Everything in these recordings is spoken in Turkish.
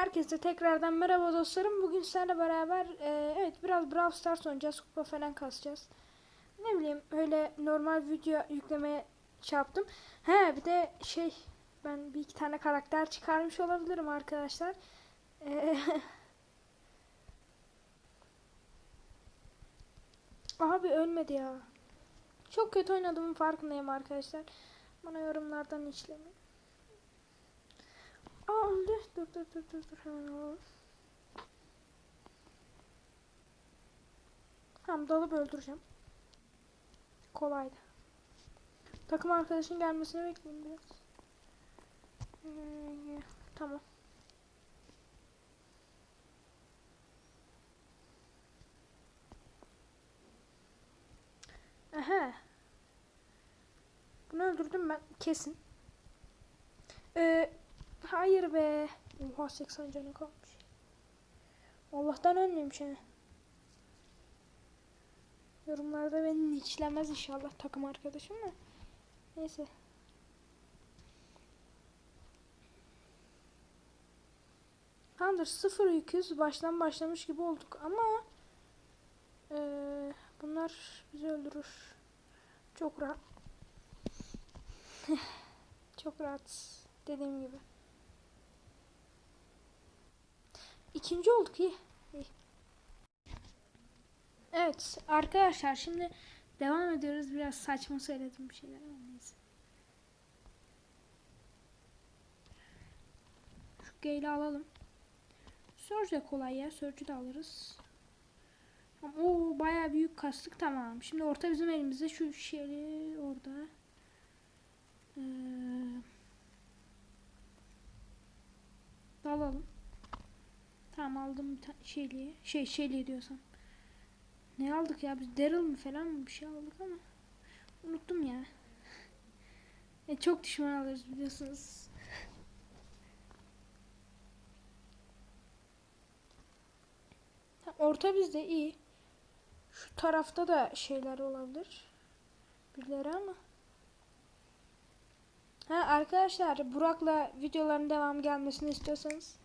Herkese tekrardan merhaba dostlarım. Bugün sizlerle beraber e, evet biraz Brawl Stars oynayacağız. Kupa falan kasacağız. Ne bileyim öyle normal video yüklemeye yaptım. He bir de şey ben bir iki tane karakter çıkarmış olabilirim arkadaşlar. E, Abi ölmedi ya. Çok kötü oynadığımın farkındayım arkadaşlar. Bana yorumlardan işlemeyin. Aa öldü. Dur dur dur dur dur hemen alalım. Tamam dalıp öldüreceğim. Kolaydı. Takım arkadaşın gelmesini bekleyeyim biraz. Ee, tamam. Aha. Bunu öldürdüm ben kesin. Ee, hayır be. Oha 80 canı kalmış. Allah'tan ölmemiş he. Yorumlarda beni içlemez inşallah takım arkadaşım da. Neyse. Tamamdır sıfır yüküz baştan başlamış gibi olduk ama eee, bunlar bizi öldürür. Çok rahat. Çok rahat dediğim gibi. İkinci olduk iyi. Evet arkadaşlar şimdi devam ediyoruz. Biraz saçma söyledim bir şeyler ama neyse. Şu Gale'i alalım. Surge de kolay ya. Surge'ü de alırız. O bayağı büyük kastık tamam. Şimdi orta bizim elimizde şu şeyi orada. Ee, alalım. Tamam aldım şeyliği. Şey şeyliği diyorsam. Ne aldık ya biz Daryl mı falan mı bir şey aldık ama unuttum ya. E, çok düşman alırız biliyorsunuz. Orta bizde iyi. Şu tarafta da şeyler olabilir. Birileri ama. Ha arkadaşlar Burak'la videoların devam gelmesini istiyorsanız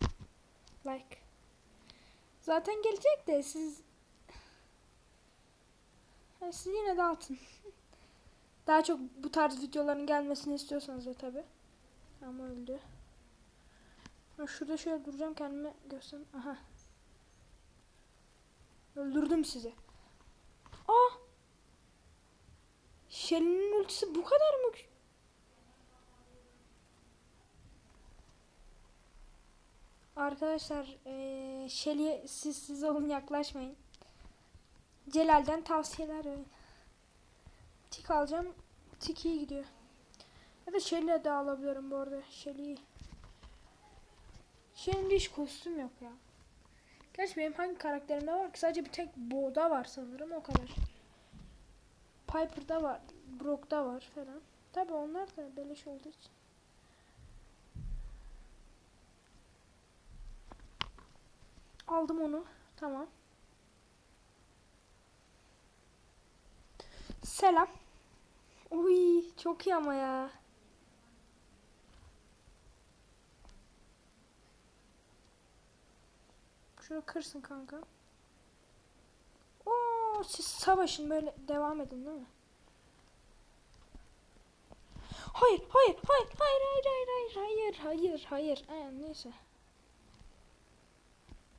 like. Zaten gelecek de siz Ha, siz yine de atın. Daha çok bu tarz videoların gelmesini istiyorsanız da tabi. Ama öldü. Şurada şöyle duracağım kendime göstereyim. Aha. Öldürdüm sizi. Aa! Shelly'nin ultisi bu kadar mı? Arkadaşlar eee Shelly'e siz siz olun yaklaşmayın. Celal'den tavsiyeler verin. Tik alacağım. Tik iyi gidiyor. Ya da Shelly'e de alabilirim bu arada. Shelly'yi. Shelly'de hiç kostüm yok ya. Gerçi benim hangi karakterimde var ki? Sadece bir tek Bo'da var sanırım o kadar. Piper'da var. Brock'da var falan. Tabi onlar da beleş olduğu için. Aldım onu. Tamam. Selam. Uy çok iyi ama ya. Şunu kırsın kanka. Oo siz savaşın böyle devam edin değil mi? Hayır, hayır, hayır, hayır, hayır, hayır, hayır, hayır, hayır, hayır. Ee, neyse.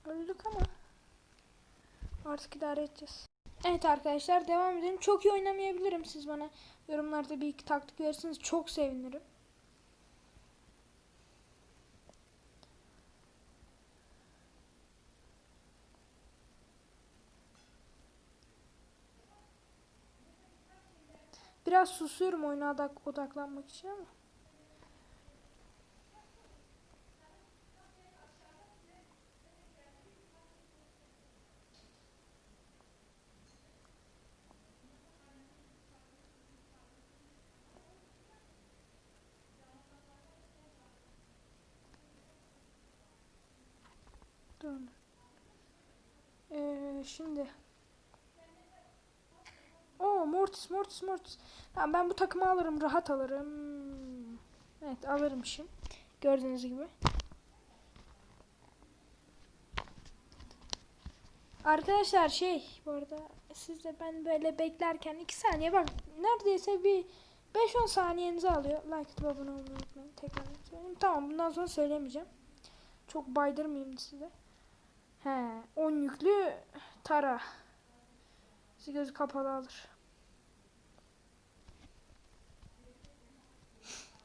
Öldük ama artık idare edeceğiz. Evet arkadaşlar devam edelim. Çok iyi oynamayabilirim. Siz bana yorumlarda bir iki taktik verirseniz çok sevinirim. Biraz susuyorum oyuna odak odaklanmak için ama. Dön. Ee, şimdi. Oo Mortis Mortis Mortis. Tamam ben bu takımı alırım rahat alırım. Evet alırım şimdi. Gördüğünüz gibi. Arkadaşlar şey bu arada siz de ben böyle beklerken 2 saniye bak neredeyse bir 5-10 saniyenizi alıyor. Like atıp abone olmayı unutmayın. Tekrar söyleyeyim. Tamam bundan sonra söylemeyeceğim. Çok baydırmayayım size. He 10 yüklü tara. Sizi gözü kapalı alır.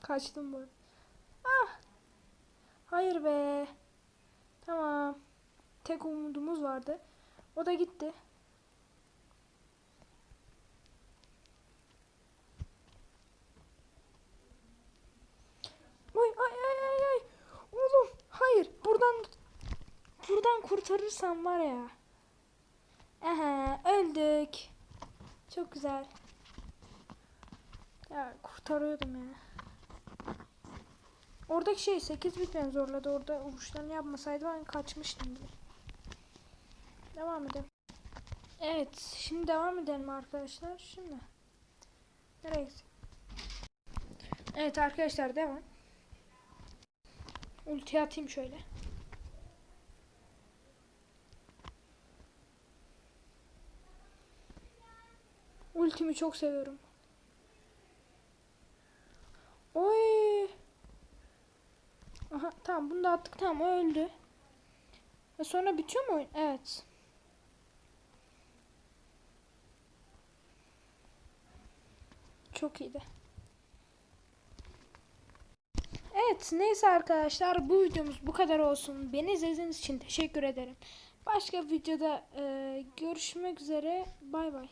Kaçtım bu. Ah. Hayır be. Tamam. Tek umudumuz vardı. O da gitti. Kurtarırsam var ya. Aha öldük. Çok güzel. Ya kurtarıyordum ya. Oradaki şey 8 bit beni zorladı. Orada vuruşlarını yapmasaydı ben kaçmıştım. Devam edelim. Evet. Şimdi devam edelim arkadaşlar. Şimdi. Nereye gitsin? Evet arkadaşlar devam. Ulti atayım şöyle. Ultimi çok seviyorum. Oy. Aha tamam bunu da attık tamam o öldü. Ve sonra bitiyor mu oyun? Evet. Çok iyiydi. Evet neyse arkadaşlar bu videomuz bu kadar olsun. Beni izlediğiniz için teşekkür ederim. Başka videoda e, görüşmek üzere. Bay bay.